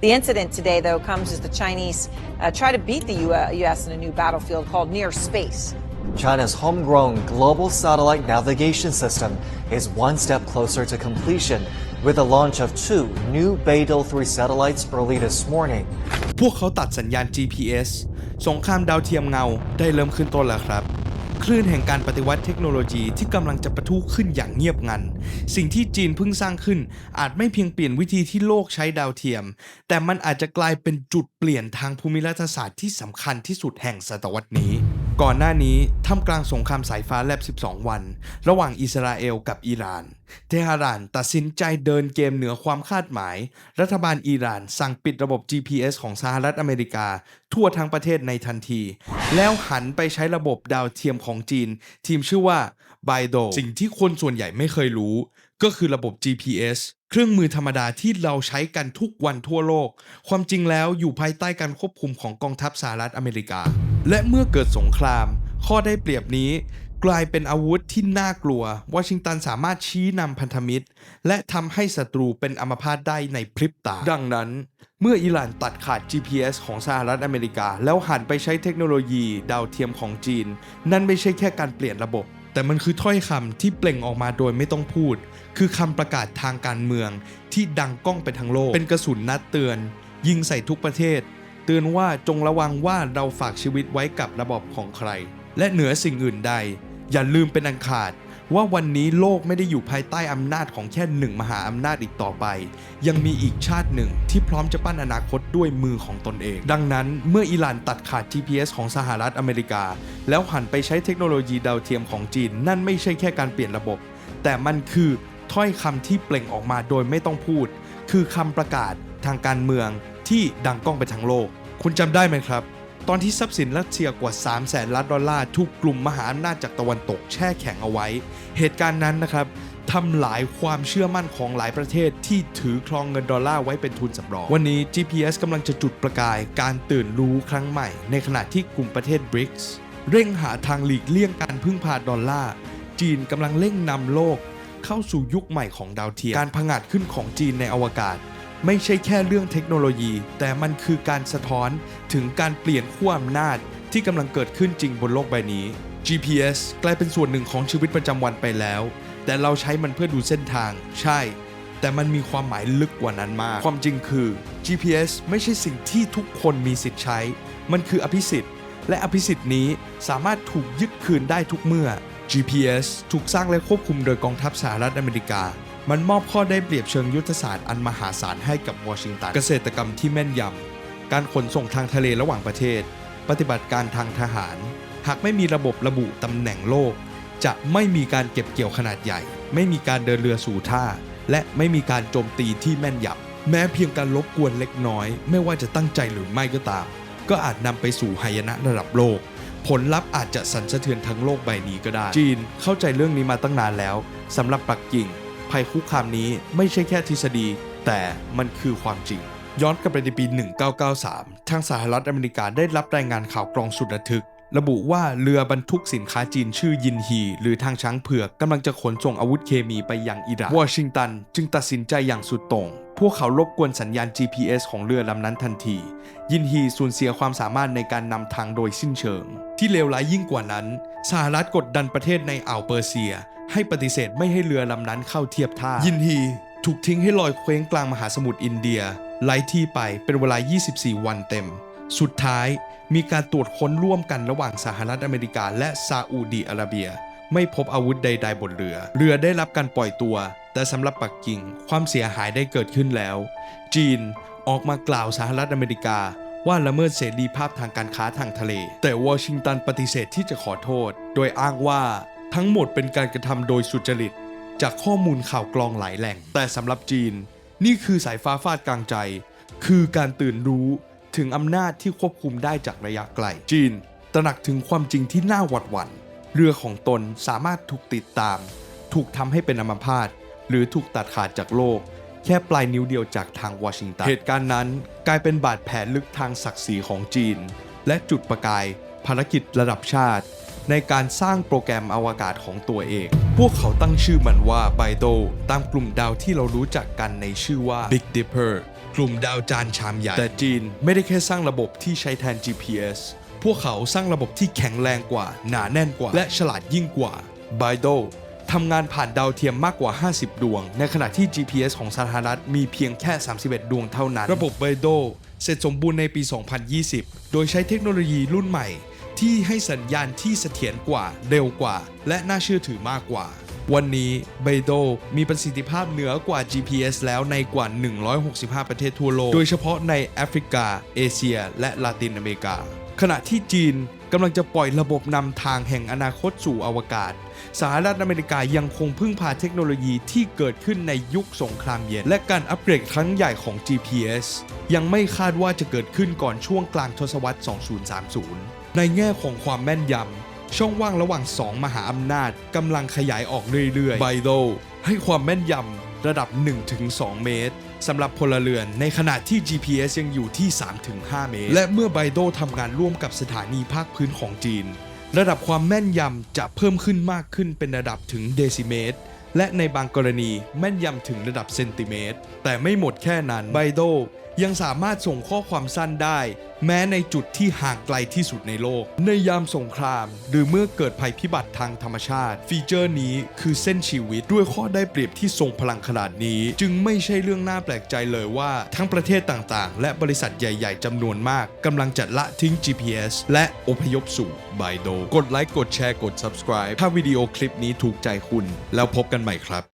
The incident today, though, comes as the Chinese uh, try to beat the U.S. in a new battlefield called Near Space. China's homegrown global satellite navigation system is one step closer to completion with the launch of two new Beidou 3 satellites early this morning. พวกเขาตัดสัญญาณ GPS สงครามดาวเทียมเงาได้เริ่มขึ้นต้นแล้วครับ คลื่นแห่งการปฏิวัติเทคโนโลยีที่กำลังจะประทุขึ้นอย่างเงียบงัน สิ่งที่จีนเพิ่งสร้างขึ้น อาจไม่เพียงเปลี่ยนวิธีที่โลกใช้ดาวเทียม แต่มันอาจจะกลายเป็นจุดเปลี่ยนทางภูมิรัฐศาสตร์ที่สำคัญที่สุดแห่งศตวรรษนี้ ก่อนหน้านี้ท่ามกลางสงครามสายฟ้าแลบ 12 วัน ระหว่างอิสราเอลกับอิหร่าน เทหรานตัดสินใจเดินเกมเหนือความคาดหมาย รัฐบาลอิหร่านสั่งปิดระบบ GPS ของสหรัฐอเมริกา ทั่วทั้งประเทศในทันที แล้วหันไปใช้ระบบดาวเทียมของจีน ทีมชื่อว่าไบโดสิ่งที่คนส่วนใหญ่ไม่เคยรู้ ก็คือระบบ GPS เครื่องมือธรรมดาที่เราใช้กันทุกวันทั่วโลก ความจริงแล้วอยู่ภายใต้การควบคุมของกองทัพสหรัฐอเมริกา และเมื่อเกิดสงคราม ข้อได้เปรียบนี้ กลายเป็นอาวุธที่น่ากลัว วอชิงตันสามารถชี้นำพันธมิตร และทำให้ศัตรูเป็นอัมพาตได้ในพริบตา ดังนั้น เมื่ออิหร่านตัดขาด GPS ของสหรัฐอเมริกา แล้วหันไปใช้เทคโนโลยีดาวเทียมของจีน นั่นไม่ใช่แค่การเปลี่ยนระบบแต่มันคือถ้อยคำที่เปล่งออกมาโดยไม่ต้องพูด คือคำประกาศทางการเมืองที่ดังก้องไปทั้งโลก เป็นกระสุนนัดเตือน ยิงใส่ทุกประเทศ เตือนว่าจงระวังว่าเราฝากชีวิตไว้กับระบบของใคร และเหนือสิ่งอื่นใด อย่าลืมเป็นอันขาดว่าวันนี้โลกไม่ได้อยู่ภายใต้อำนาจของแค่หนึ่งมหาอำนาจอีกต่อไป ยังมีอีกชาติหนึ่งที่พร้อมจะปั้นอนาคตด้วยมือของตนเอง ดังนั้นเมื่ออิหร่านตัดขาด GPS ของสหรัฐอเมริกา แล้วหันไปใช้เทคโนโลยีดาวเทียมของจีน นั่นไม่ใช่แค่การเปลี่ยนระบบ แต่มันคือถ้อยคำที่เปล่งออกมาโดยไม่ต้องพูด คือคำประกาศทางการเมือง ที่ดังก้องไปทั้งโลก คุณจำได้ไหมครับ ตอนที่ทรัพย์สินรัสเซียกว่า 3 0 0แสนล้านดอลลาร์ถูกกลุ่มมหาอำนาจจากตะวันตกแช่แข็งเอาไว้ เหตุการณ์นั้นนะครับทำลายความเชื่อมั่นของหลายประเทศที่ถือครองเงินดอลลาร์ไว้เป็นทุนสำรอง วันนี้ GPS กำลังจะจุดประกายการตื่นรู้ครั้งใหม่ ในขณะที่กลุ่มประเทศ BRICS เร่งหาทางหลีกเลี่ยงการพึ่งพาดอลลาร์ จีนกำลังเร่งนำโลก เข้าสู่ยุคใหม่ของดาวเทียม การผงาดขึ้นของจีนในอวกาศ ไม่ใช่แค่เรื่องเทคโนโลยี แต่มันคือการสะท้อนถึงการเปลี่ยนขั้วอำนาจที่กำลังเกิดขึ้นจริงบนโลกใบนี้ GPS กลายเป็นส่วนหนึ่งของชีวิตประจำวันไปแล้ว แต่เราใช้มันเพื่อดูเส้นทาง ใช่ แต่มันมีความหมายลึกกว่านั้นมาก ความจริงคือ GPS ไม่ใช่สิ่งที่ทุกคนมีสิทธิ์ใช้ มันคืออภิสิทธิ์ และอภิสิทธิ์นี้สามารถถูกยึดคืนได้ทุกเมื่อ GPS ถูกสร้างและควบคุมโดยกองทัพสหรัฐอเมริกา มันมอบข้อได้เปรียบเชิงยุทธศาสตร์อันมหาศาลให้กับวอชิงตัน เกษตรกรรมที่แม่นยำ การขนส่งทางทะเลระหว่างประเทศ ปฏิบัติการทางทหาร หากไม่มีระบบระบุตำแหน่งโลก จะไม่มีการเก็บเกี่ยวขนาดใหญ่ ไม่มีการเดินเรือสู่ท่า และไม่มีการโจมตีที่แม่นยำ แม้เพียงการลบกวนเล็กน้อย ไม่ว่าจะตั้งใจหรือไม่ก็ตาม ก็อาจนำไปสู่หายนะระดับโลกผลลัพธ์อาจจะสั่นสะเทือนทั้งโลกใบนี้ก็ได้ จีนเข้าใจเรื่องนี้มาตั้งนานแล้วสำหรับปักกิ่ง ภัยคุกคามนี้ไม่ใช่แค่ทฤษฎี แต่มันคือความจริง ย้อนกลับไปในปี 1993 ทางสหรัฐอเมริกาได้รับรายงานข่าวกรองสุดระทึก ระบุว่าเรือบรรทุกสินค้าจีนชื่อยินฮี หรือทางช้างเผือกกำลังจะขนส่งอาวุธเคมีไปยังอิร่านวอชิงตัน จึงตัดสินใจอย่างสุดโต่งพวกเขารบกวนสัญญาณ GPS ของเรือลำนั้นทันที ยินฮีสูญเสียความสามารถในการนำทางโดยสิ้นเชิง ที่เลวร้ายยิ่งกว่านั้น สหรัฐกดดันประเทศในอ่าวเปอร์เซีย ให้ปฏิเสธไม่ให้เรือลำนั้นเข้าเทียบท่า ยินฮีถูกทิ้งให้ลอยเคว้งกลางมหาสมุทรอินเดียไร้ที่ไปเป็นเวลา 24 วันเต็ม สุดท้ายมีการตรวจค้นร่วมกันระหว่างสหรัฐอเมริกาและซาอุดีอาระเบีย ไม่พบอาวุธใด ๆ บนเรือ เรือได้รับการปล่อยตัว แต่สำหรับปักกิ่งความเสียหายได้เกิดขึ้นแล้ว จีนออกมากล่าวสหรัฐอเมริกาว่าละเมิดเสรีภาพทางการค้าทางทะเล แต่วอชิงตันปฏิเสธที่จะขอโทษ โดยอ้างว่าทั้งหมดเป็นการกระทำโดยสุจริต จากข้อมูลข่าวกรองหลายแหล่ง แต่สำหรับจีน นี่คือสายฟ้าฟาดกลางใจ คือการตื่นรู้ ถึงอำนาจที่ควบคุมได้จากระยะไกล จีน ตระหนักถึงความจริงที่น่าหวาดหวั่นเรือของตนสามารถถูกติดตาม ถูกทำให้เป็นอัมพาตหรือถูกตัดขาดจากโลก แค่ปลายนิ้วเดียวจากทางวอชิงตันเหตุการณ์นั้นกลายเป็นบาดแผลลึกทางศักดิ์ศรีของจีน และจุดประกาย ภารกิจระดับชาติ ในการสร้างโปรแกรมอวกาศของตัวเอง พวกเขาตั้งชื่อมันว่าไบโดตามกลุ่มดาวที่เรารู้จักกันในชื่อว่า Big Dipper ค กลุ่มดาวจานชามใหญ่ แต่จีนไม่ได้แค่สร้างระบบที่ใช้แทน GPS พวกเขาสร้างระบบที่แข็งแรงกว่า หนาแน่นกว่า และฉลาดยิ่งกว่า b i d o ทำงานผ่านดาวเทียมมากกว่า 50 ดวง ในขณะที่ GPS ของสหรัฐมีเพียงแค่ 31 ดวงเท่านั้น ระบบ b i d o เสร็จสมบูรณ์ในปี 2020 โดยใช้เทคโนโลยีรุ่นใหม่ ที่ให้สัญญาณที่เสถียรกว่า เร็วกว่า และน่าเชื่อถือมากกว่า วันนี้เบโดมีประสิทธิภาพเหนือกว่า GPS แล้วในกว่า 165 ประเทศทั่วโลก โดยเฉพาะในแอฟริกา เอเชีย และลาตินอเมริกา ขณะที่จีนกำลังจะปล่อยระบบนำทางแห่งอนาคตสู่อวกาศ สหรัฐอเมริกายังคงพึ่งพาเทคโนโลยีที่เกิดขึ้นในยุคสงครามเย็น และการอัปเกรดครั้งใหญ่ของ GPS ยังไม่คาดว่าจะเกิดขึ้นก่อนช่วงกลางทศวรรษ 2030 ในแง่ของความแม่นยำ ช่องว่างระหว่าง 2 มหาอำนาจกำลังขยายออกเรื่อยๆไบโดให้ความแม่นยำระดับ 1-2 เมตรสำหรับพลเรือนในขณะที่ GPS ยังอยู่ที่ 3-5 เมตร และเมื่อไบโดทำงานร่วมกับสถานีภาคพื้นของจีน ระดับความแม่นยำจะเพิ่มขึ้นมากขึ้นเป็นระดับถึงเดซิเมตร และในบางกรณีแม่นยำถึงระดับเซนติเมตร แต่ไม่หมดแค่นั้นไบโดยังสามารถส่งข้อความสั้นได้ แม้ในจุดที่ห่างไกลที่สุดในโลก ในยามสงคราม หรือเมื่อเกิดภัยพิบัติทางธรรมชาติ ฟีเจอร์นี้คือเส้นชีวิตด้วยข้อได้เปรียบที่ทรงพลังขนาดนี้ จึงไม่ใช่เรื่องน่าแปลกใจเลยว่า ทั้งประเทศต่างๆ และบริษัทใหญ่ๆจำนวนมากกำลังจะละทิ้ง GPS และอพยพสู่ไบโดกดไลค์กดแชร์กด subscribe ถ้าวิดีโอคลิปนี้ถูกใจคุณ แล้วพบกันใหม่ครับ